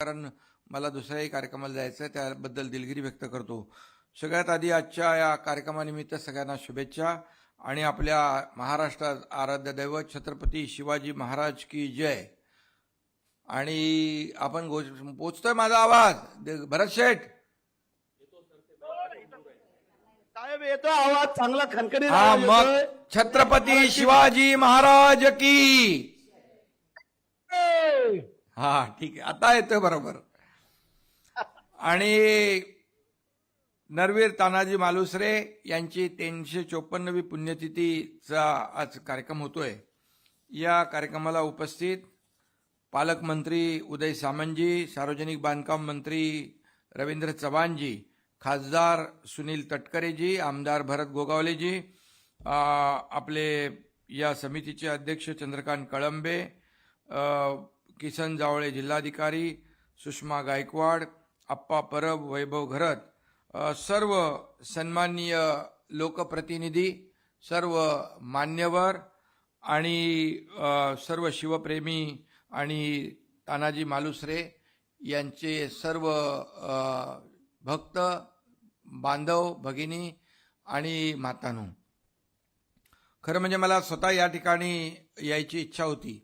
कारण मला दुसऱ्याही कार्यक्रमाला जायचं आहे त्याबद्दल दिलगिरी व्यक्त करतो सगळ्यात आधी आजच्या या कार्यक्रमानिमित्त सगळ्यांना शुभेच्छा आणि आपल्या महाराष्ट्रात आराध्य दैवत छत्रपती शिवाजी महाराज की जय आणि आपण पोचतोय माझा आवाज भरत शेठ साहेब येतो आवाज चांगला हा आवाज मग. छत्रपती शिवाजी महाराज की! हा ठीक आहे. आता येतोय बरोबर. आणि नरवीर तानाजी मालुसरे यांची तीनशे चोपन्नवी पुण्यतिथीचा आज कार्यक्रम होतोय. या कार्यक्रमाला उपस्थित पालकमंत्री उदय सामंतजी सार्वजनिक बांधकाम मंत्री रवींद्र चव्हाणजी खासदार सुनील तटकरेजी आमदार भरत गोगावलेजी आपले या समितीचे अध्यक्ष चंद्रकांत कळंबे किसन जावळे जिल्हाधिकारी सुषमा गायकवाड आप्पा परब वैभव घरत सर्व सन्माननीय लोकप्रतिनिधी सर्व मान्यवर आणि सर्व शिवप्रेमी आणि तानाजी मालुसरे यांचे सर्व भक्त बांधव भगिनी आणि मातानू. खरं म्हणजे मला स्वतः या ठिकाणी यायची इच्छा होती.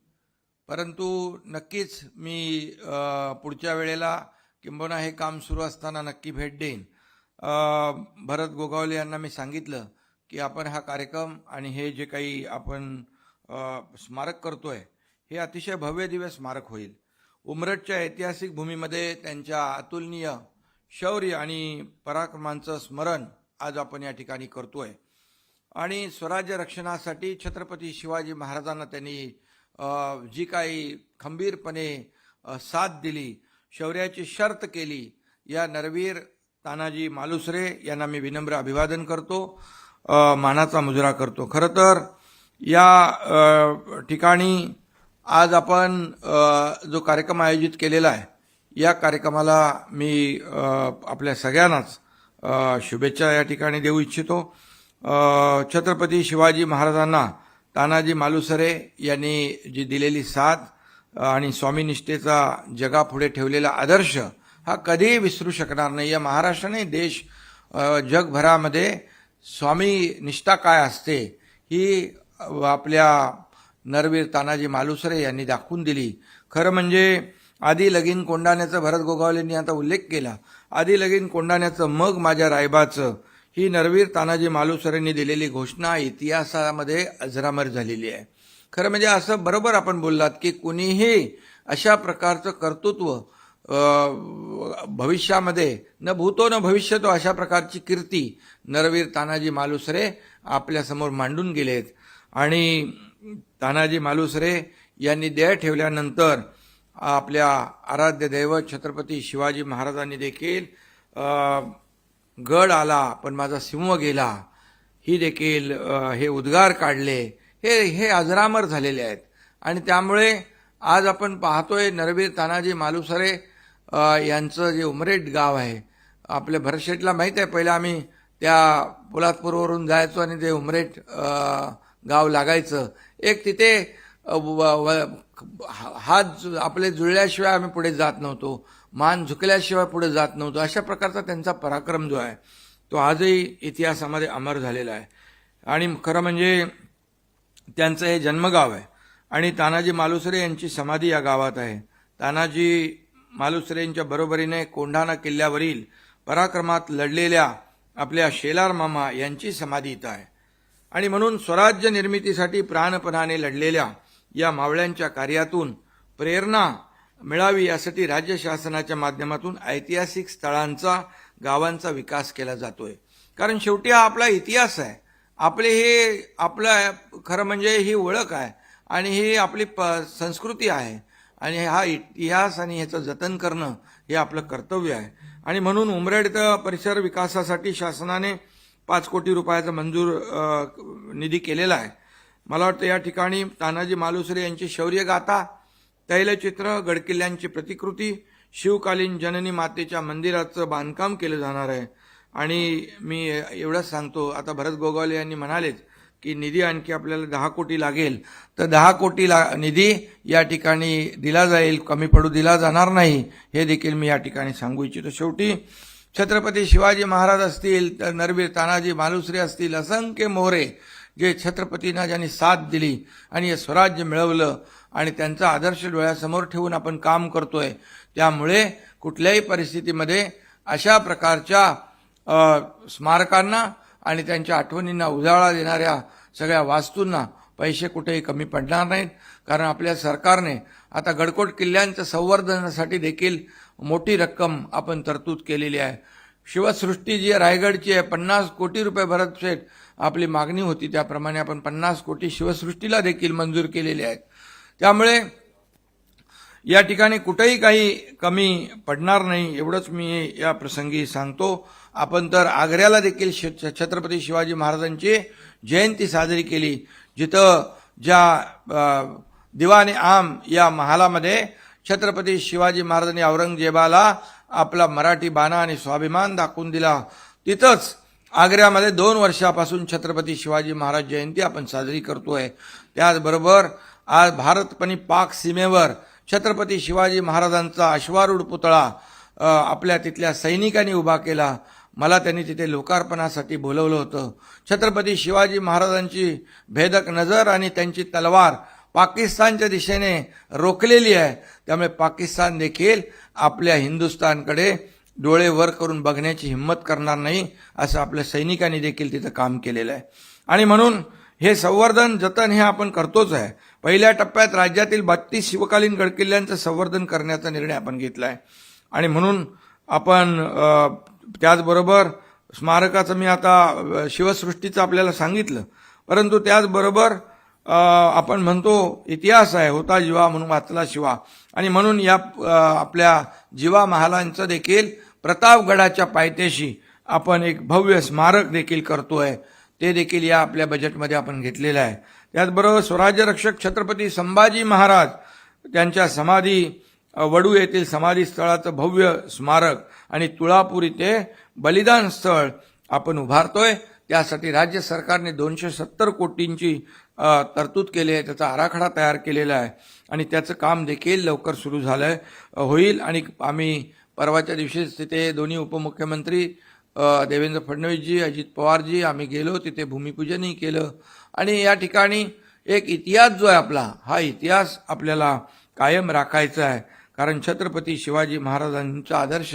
परंतु नक्कीच मी पुढच्या वेळेला किंबहुना हे काम सुरू असताना नक्की भेट देईन. भरत गोगावले यांना मी सांगितलं की आपण हा कार्यक्रम आणि हे जे काही आपण स्मारक करतोय हे अतिशय भव्य दिव्य स्मारक होईल. उमरटच्या ऐतिहासिक भूमीमध्ये त्यांच्या अतुलनीय शौर्य आणि पराक्रमांचं स्मरण आज आपण या ठिकाणी करतोय. आणि स्वराज्य रक्षणासाठी छत्रपती शिवाजी महाराजांना त्यांनी जी काही खंबीरपणे साथ दिली शौर्याची शर्त केली या नरवीर तानाजी मालुसरे यांना मी विनम्र अभिवादन करतो मानाचा मुजरा करतो. खरं तर या ठिकाणी आज आपण जो कार्यक्रम आयोजित केलेला आहे या कार्यक्रमाला मी आपल्या सगळ्यांनाच शुभेच्छा या ठिकाणी देऊ इच्छितो. छत्रपती शिवाजी महाराजांना तानाजी मालुसरे यांनी जी दिलेली साथ आणि स्वामीनिष्ठेचा जगापुढे ठेवलेला आदर्श हा कधीही विसरू शकणार नाही. या महाराष्ट्राने देश जगभरामध्ये स्वामी निष्ठा काय असते ही आपल्या नरवीर तानाजी मालुसरे यांनी दाखवून दिली. खरं म्हणजे आधी लगीन कोंडाण्याचं भरत गोगावलेंनी आता उल्लेख केला. आधी लगीन कोंडाण्याचं मग माझ्या रायबाचं ही नरवीर तानाजी मालुसरेंनी दिलेली घोषणा इतिहासामध्ये अजरामर झालेली आहे. खरं म्हणजे असं बरोबर आपण बोललात की कुणीही अशा प्रकारचं कर्तृत्व भविष्यामध्ये न भूतो न भविष्यतो अशा प्रकारची कीर्ती नरवीर तानाजी मालुसरे आपल्यासमोर मांडून गेलेत. आणि तानाजी मालुसरे यांनी देह ठेवल्यानंतर आपल्या आराध्य दैवत छत्रपती शिवाजी महाराजांनी देखील गड आला पण माझा सिंह गेला. ही देखील हे उद्गार काढले. हे हे अजरामर झालेले आहेत. आणि त्यामुळे आज आपण पाहतोय नरवीर तानाजी मालुसरे यांचं जे उमरेट गाव आहे आपल्या भरशेटला माहीत आहे पहिला आम्ही त्या पोलादपूरवरून जायचो आणि ते उमरेट गाव लागायचं. एक तिथे व- हात जु- आपले जुळल्याशिवाय आम्ही पुढे जात नव्हतो. मान झुकल्याशिवाय पुढे जात नव्हतो. अशा प्रकारचा त्यांचा पराक्रम जो आहे तो आजही इतिहासामध्ये अमर झालेला आहे. आणि खरं म्हणजे त्यांचं हे जन्मगाव आहे. आणि तानाजी मालुसरे यांची समाधी या गावात आहे. तानाजी मालुसरेंच्या बरोबरीने कोंढाणा किल्ल्यावरील पराक्रमात लढलेल्या आपल्या शेलार मामा यांची समाधी इथं आहे. आणि म्हणून स्वराज्य निर्मितीसाठी प्राणपणाने लढलेल्या या मावळ्यांच्या कार्यातून प्रेरणा मिळावी यासाठी राज्य शासनाच्या माध्यमातून ऐतिहासिक स्थळांचा गावांचा विकास केला जातोय. कारण शेवटी हा आपला इतिहास आहे. आपले हे आपलं खरं म्हणजे ही ओळख आहे आणि ही आपली प संस्कृती आहे. आणि हा इतिहास आणि ह्याचं जतन करणं हे आपलं कर्तव्य आहे. आणि म्हणून उमरेड परिसर विकासासाठी शासनाने पाच कोटी रुपयाचा मंजूर निधी केलेला आहे. मला वाटतं या ठिकाणी तानाजी मालुसरे यांची शौर्यगाथा तैलचित्र गडकिल्ल्यांची प्रतिकृती शिवकालीन जननी मातेच्या मंदिराचं बांधकाम केलं जाणार आहे. आणि मी एवढंच सांगतो आता भरत गोगावले यांनी म्हणालेच की निधी आणखी आपल्याला दहा कोटी लागेल. तर दहा कोटी ला निधी या ठिकाणी दिला जाईल कमी पडू दिला जाणार नाही हे देखील मी या ठिकाणी सांगू इच्छितो. शेवटी छत्रपती शिवाजी महाराज असतील तर नरवीर तानाजी मालुसरे असतील असंख्य मोहरे जे छत्रपतींना ज्यांनी साथ दिली आणि हे स्वराज्य मिळवलं आणि त्यांचा आदर्श डोळ्यासमोर ठेवून आपण काम करतोय त्यामुळे कुठल्याही परिस्थितीमध्ये अशा प्रकारच्या स्मारकांना आणि त्यांच्या आठवणींना उजाळा देणाऱ्या सगळ्या वास्तूंना पैसे कुठेही कमी पडणार नाहीत. कारण आपल्या सरकारने आता गडकोट किल्ल्यांच्या संवर्धनासाठी देखील मोठी रक्कम आपण तरतूद केलेली आहे. शिवसृष्टी जी आहे रायगडची आहे पन्नास कोटी रुपये भरत शेठ आपली मागणी होती. त्याप्रमाणे आपण पन्नास कोटी शिवसृष्टीला देखील मंजूर केलेले आहेत. त्यामुळे या ठिकाणी कुठेही काही कमी पडणार नाही एवढंच मी या प्रसंगी सांगतो. आपण तर आग्र्याला देखील छत्रपती शिवाजी महाराजांची जयंती साजरी केली. जिथं ज्या अ, दिवाने आम या महालामध्ये छत्रपती शिवाजी महाराजांनी औरंगजेबाला आपला मराठी बाणा आणि स्वाभिमान दाखवून दिला. तिथंच आग्र्यामध्ये दोन वर्षापासून छत्रपती शिवाजी महाराज जयंती आपण साजरी करतोय. त्याचबरोबर आज भारत आणि पाक सीमेवर छत्रपती शिवाजी महाराजांचा अश्वारूढ पुतळा आपल्या तिथल्या सैनिकांनी उभा केला. मला त्यांनी तिथे लोकार्पणासाठी बोलवलं होतं. छत्रपती शिवाजी महाराजांची भेदक नजर आणि त्यांची तलवार पाकिस्तानच्या दिशेने रोखलेली आहे. त्यामुळे पाकिस्तान देखील आपल्या हिंदुस्थानकडे डोळे वर करून बघण्याची हिंमत करणार नाही असं आपल्या सैनिकांनी देखील तिथं काम केलेलं आहे. आणि म्हणून हे संवर्धन जतन हे आपण करतोच आहे. पहिल्या टप्प्यात राज्यातील बत्तीस शिवकालीन गडकिल्ल्यांचं संवर्धन करण्याचा निर्णय आपण घेतला आहे आणि म्हणून आपण त्याचबरोबर स्मारकाचं मी आता शिवसृष्टीचं आपल्याला सांगितलं. परंतु त्याचबरोबर आपण म्हणतो इतिहास आहे होता जीवा म्हणून वाचला शिवा. आणि म्हणून या आपल्या जीवा महालांचं देखील प्रतापगडाच्या पायथ्याशी आपण एक भव्य स्मारक देखील करतो आहे ते देखील या आपल्या बजेटमध्ये आपण घेतलेलं आहे. त्याचबरोबर स्वराज्य रक्षक छत्रपती संभाजी महाराज त्यांच्या समाधी वडू येथील समाधी स्थळाचं भव्य स्मारक आणि तुळापूर इथे बलिदान स्थळ आपण उभारतोय. त्यासाठी राज्य सरकारने दोनशे सत्तर कोटींची तरतूद केली आहे त्याचा आराखडा तयार केलेला आहे आणि त्याचं काम देखील लवकर सुरू झालं आहे होईल आणि आम्ही परवाच्या दिवशीच तिथे दोन्ही उपमुख्यमंत्री देवेंद्र फडणवीसजी अजित पवारजी आम्ही गेलो तिथे भूमिपूजनही केलं. आणि या ठिकाणी एक इतिहास जो आहे आपला हा इतिहास आपल्याला कायम राखायचा आहे. कारण छत्रपती शिवाजी महाराजांचा आदर्श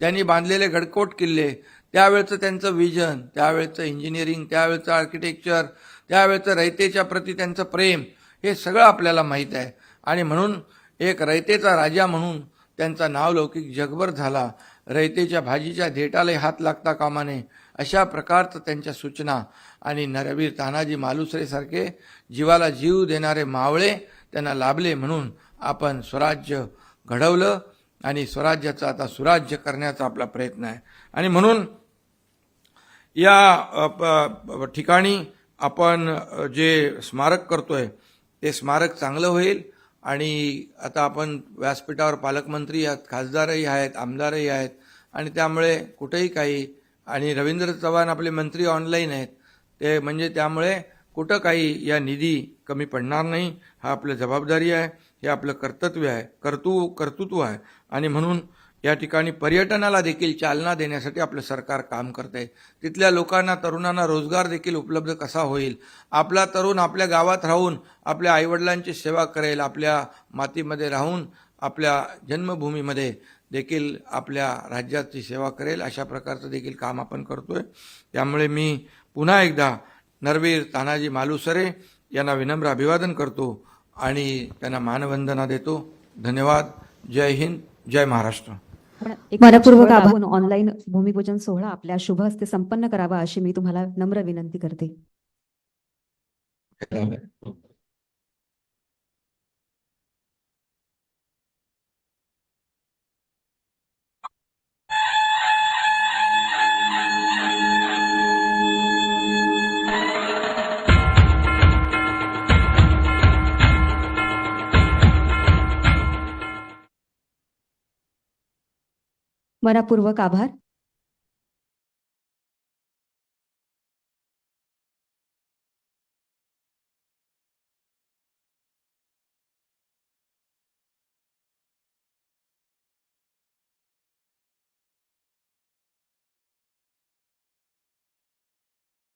त्यांनी बांधलेले गडकोट किल्ले त्यावेळचं त्यांचं विजन त्यावेळचं इंजिनिअरिंग त्यावेळचं आर्किटेक्चर त्यावेळेचं रयतेच्या प्रती त्यांचं प्रेम हे सगळं आपल्याला माहीत आहे. आणि म्हणून एक रयतेचा राजा म्हणून त्यांचा नावलौकिक जगभर झाला. रयतेच्या भाजीच्या देटालाही हात लागता कामा नये अशा प्रकारचं त्यांच्या सूचना आणि नरवीर तानाजी मालुसरेसारखे जीवाला जीव देणारे मावळे त्यांना लाभले म्हणून आपण स्वराज्य घडवलं आणि स्वराज्याचं आता सुराज्य करण्याचा आपला प्रयत्न आहे. आणि म्हणून या प- ठिकाणी आपण जे स्मारक करतो आहे ते स्मारक चांगलं होईल आणि आता आपण व्यासपीठावर पालकमंत्री आहेत खासदारही आहेत आमदारही आहेत आणि त्यामुळे कुठेही काही आणि रवींद्र चव्हाण आपले मंत्री ऑनलाईन आहेत ते म्हणजे त्यामुळे कुठं काही या निधी कमी पडणार नाही हा आपलं जबाबदारी आहे हे आपलं कर्तव्य आहे कर्तु कर्तृत्व आहे. आणि म्हणून या ठिकाणी पर्यटनाला देखील चालना देण्यासाठी आपलं सरकार काम करत. आहे तिथल्या लोकांना तरुणांना रोजगार देखील उपलब्ध कसा होईल? आपला तरुण आपल्या गावात राहून आपल्या आईवडिलांची सेवा करेल आपल्या मातीमध्ये राहून आपल्या जन्मभूमीमध्ये देखील आपल्या राज्याची सेवा करेल अशा प्रकारचं देखील काम आपण करतो आहे त्यामुळे मी पुन्हा एकदा नरवीर तानाजी मालुसरे यांना विनम्र अभिवादन करतो आणि त्यांना मानवंदना देतो. धन्यवाद. जय हिंद. जय महाराष्ट्र. मनपूर्वक आभार. ऑनलाईन भूमिपूजन सोहळा आपल्या शुभ हस्ते संपन्न करावा अशी मी तुम्हाला नम्र विनंती करते. मनापूर्वक आभार.